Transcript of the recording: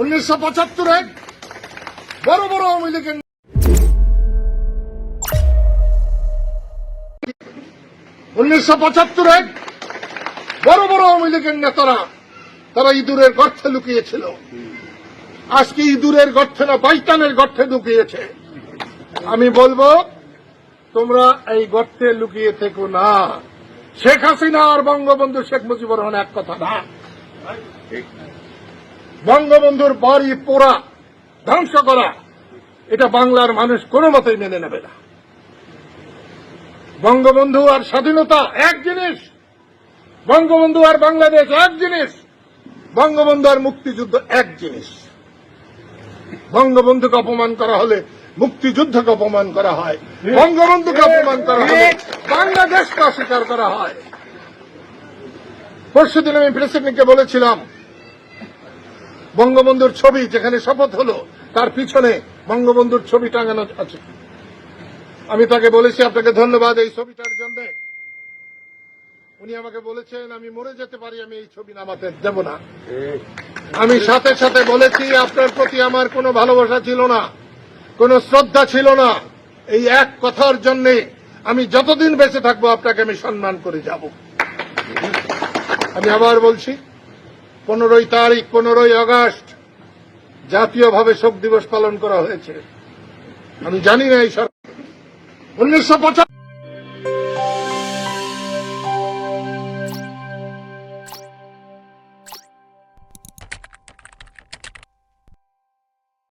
উনিশশো পঁচাত্তরে বড় বড় আওয়ামী লীগের উনিশশো পঁচাত্তরে বড় বড় আওয়ামী লীগের নেতারা, তারা ইঁদুরের গর্থে লুকিয়েছিল। আজকে ইঁদুরের গর্থে না বাইতানের গর্থে লুকিয়েছে। আমি বলব, তোমরা এই গর্তে লুকিয়ে থেকো না। শেখ হাসিনা আর বঙ্গবন্ধু শেখ মুজিবুর রহমান এক কথা না। বঙ্গবন্ধুর বাড়ি পোড়া, ধ্বংস করা, এটা বাংলার মানুষ কোনো মতেই মেনে নেবে না। বঙ্গবন্ধু আর স্বাধীনতা এক জিনিস, বঙ্গবন্ধু আর বাংলাদেশ এক জিনিস, বঙ্গবন্ধু আর মুক্তিযুদ্ধ এক জিনিস। বঙ্গবন্ধুকে অপমান করা হলে মুক্তিযুদ্ধকে অপমান করা হয়, বঙ্গবন্ধুকে অপমান করা হলে বাংলাদেশকে অস্বীকার করা হয়। পরশুদিন আমি প্রেসিডেন্টকে বলেছিলাম বঙ্গবন্ধুর ছবি যেখানে শপথ হলো, তার পিছনে বঙ্গবন্ধুর ছবি টাঙানো আছে। আমি তাকে বলেছি, আপনাকে ধন্যবাদ এই ছবিটার জন্য। উনি আমাকে বলেছেন, আমি মরে যেতে পারি, আমি এই ছবি নামাতে দেব না। আমি সাথে সাথে বলেছি, আপনার প্রতি আমার কোনো ভালোবাসা ছিল না, কোনো শ্রদ্ধা ছিল না। এই এক কথার জন্য আমি যতদিন বেঁচে থাকব, আপনাকে আমি সম্মান করে যাব। আমি আবার বলছি পনেরোই তারিখ, পনেরোই আগস্ট জাতীয়ভাবে শোক দিবস পালন করা হয়েছে। আমি জানি না এই সরকার। উনিশশো